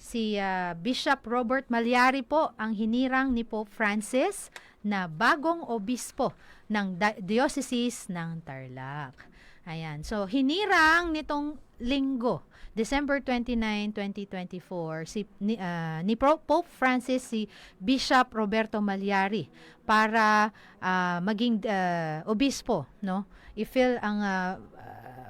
si ah, Bishop Robert Malyari po ang hinirang ni Pope Francis na bagong obispo ng diocese ng Tarlac. Ayan. So, hinirang nitong linggo, December 29, 2024, si, ni, ah, ni Pope Francis si Bishop Roberto Malyari para ah, maging ah, obispo, no? I-fill ang ah,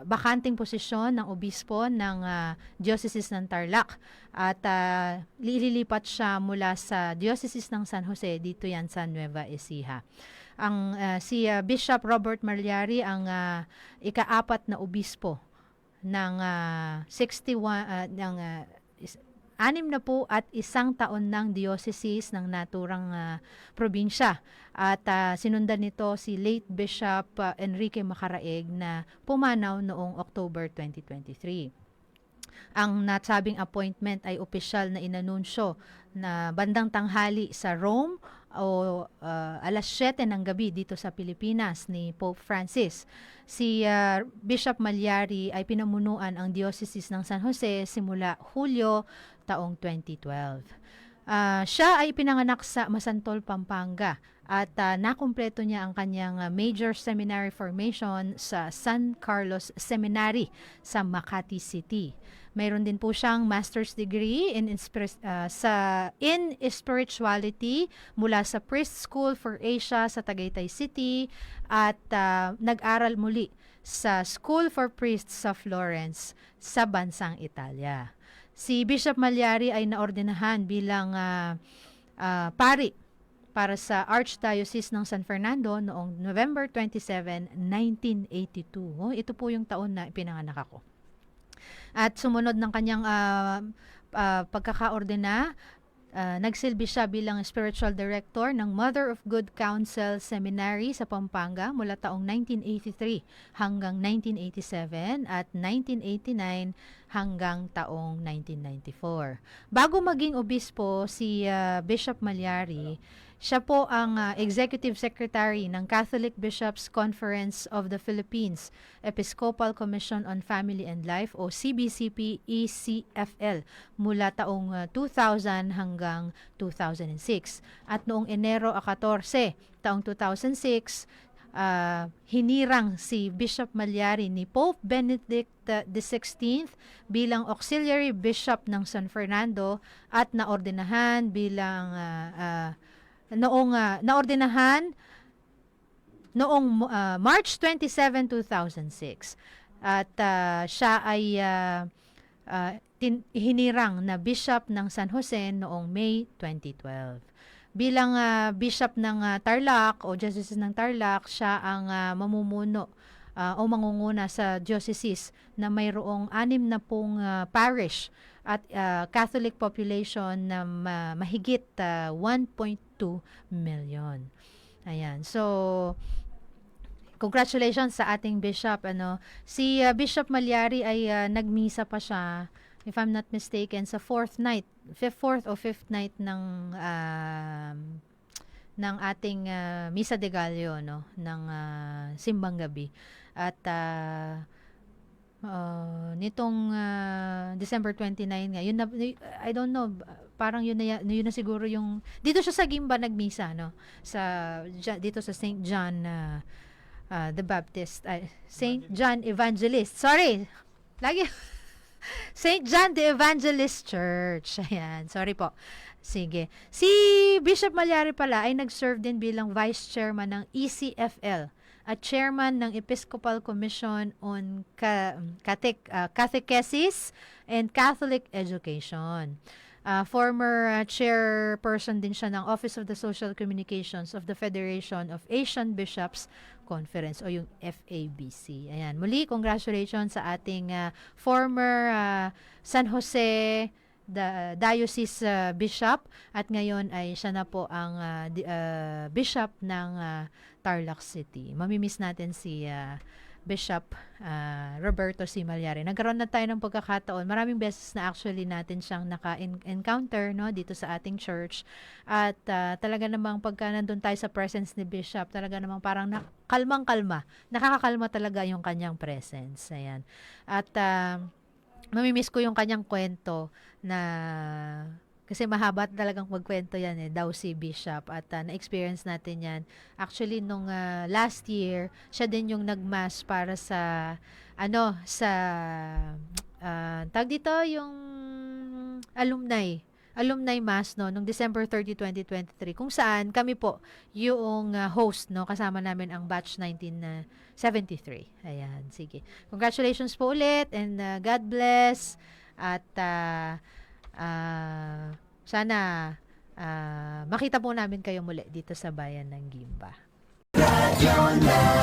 bakanting posisyon ng obispo ng ah, Diocese ng Tarlac at ah, lililipat siya mula sa Diocese ng San Jose dito yan sa Nueva Ecija. Ang ah, si ah, Bishop Robert Malyari ang ah, ikaapat na obispo ng ah, 61 ah, ng is- anim na po at isang taon ng diocese ng naturang ah, probinsya. At ah, sinundan nito si late Bishop ah, Enrique Macaraeg na pumanaw noong October 2023. Ang nasabing appointment ay opisyal na inanunsyo na bandang tanghali sa Rome o ah, alas 7 ng gabi dito sa Pilipinas ni Pope Francis. Si ah, Bishop Malyari ay pinamunuan ang Diocese ng San Jose simula Hulyo taong 2012. Ah, siya ay pinanganak sa Masantol, Pampanga at ah, nakumpleto niya ang kanyang ah, major seminary formation sa San Carlos Seminary sa Makati City. Mayroon din po siyang master's degree in ah, sa in spirituality mula sa Priest School for Asia sa Tagaytay City at ah, nag-aral muli sa School for Priests sa Florence sa bansang Italia. Si Bishop Malyari ay naordinahan bilang ah, ah, pari para sa Archdiocese ng San Fernando noong November 27, 1982. Oh, ito po yung taon na pinanganak ako. At sumunod ng kanyang ah, ah, pagkakaordina, ah, nagsilbi siya bilang spiritual director ng Mother of Good Counsel Seminary sa Pampanga mula taong 1983 hanggang 1987 at 1989 hanggang taong 1994. Bago maging obispo si ah, Bishop Malyari, siya po ang ah, Executive Secretary ng Catholic Bishops Conference of the Philippines, Episcopal Commission on Family and Life o CBCP ECFL mula taong ah, 2000 hanggang 2006. At noong Enero 14, taong 2006, ah, hinirang si Bishop Malyari ni Pope Benedict XVI bilang auxiliary bishop ng San Fernando at naordinahan bilang ah, ah, noong ah, naordinahan noong ah, March 27, 2006. At ah, siya ay ah, ah, tin- hinirang na bishop ng San Jose noong May 2012. Bilang ah, bishop ng ah, Tarlac o diocese ng Tarlac, siya ang ah, mamumuno ah, o mangunguna sa diocese na mayroong anim na pong ah, parish at ah, Catholic population na ma- mahigit ah, 1.2 million. Ayan. So, congratulations sa ating bishop ano si ah, Bishop Malyari ay ah, nagmisa pa siya if I'm not mistaken sa fourth night fifth fourth o fifth night ng um, ng ating ah, Misa de Gallo no ng ah, simbang gabi at ah, ah, nitong ah, December 29 nga yun na, I don't know parang yun na yun na siguro yung dito siya sa Gimba nagmisa no sa dito sa St. John ah, ah, the Baptist ay, St. John Evangelist sorry lagi St. John the Evangelist Church ayan sorry po sige si Bishop Malyari pala ay nag-serve din bilang vice chairman ng ECFL at chairman ng Episcopal Commission on Ca- Catech- ah, Catechesis and Catholic Education. Ah, former ah, chairperson din siya ng Office of the Social Communications of the Federation of Asian Bishops Conference o yung FABC. Ayan. Muli, congratulations sa ating ah, former ah, San Jose the diocese ah, bishop at ngayon ay siya na po ang ah, di- ah, bishop ng ah, Tarlac City. Mamimiss natin si ah, Bishop ah, Roberto C. Malyari. Nagkaroon na tayo ng pagkakataon. Maraming beses na actually natin siyang naka-encounter no, dito sa ating church. At ah, talaga namang pagka nandun tayo sa presence ni Bishop, talaga namang parang na, kalmang-kalma. Nakakakalma talaga yung kanyang presence. Ayan. At ah, mamimiss ko yung kanyang kwento na kasi mahaba talagang magkwento yan eh, daw si Bishop. At ah, na-experience natin yan. Actually, nung ah, last year, siya din yung nagmas para sa, ano, sa, ah, tag dito, yung alumni alumni mass no nung December 30, 2023 kung saan kami po yung ah, host no kasama namin ang batch 1973. Ayan, sige. Congratulations po ulit and ah, God bless at ah, ah, sana ah, makita po namin kayo muli dito sa bayan ng Gimba. Natin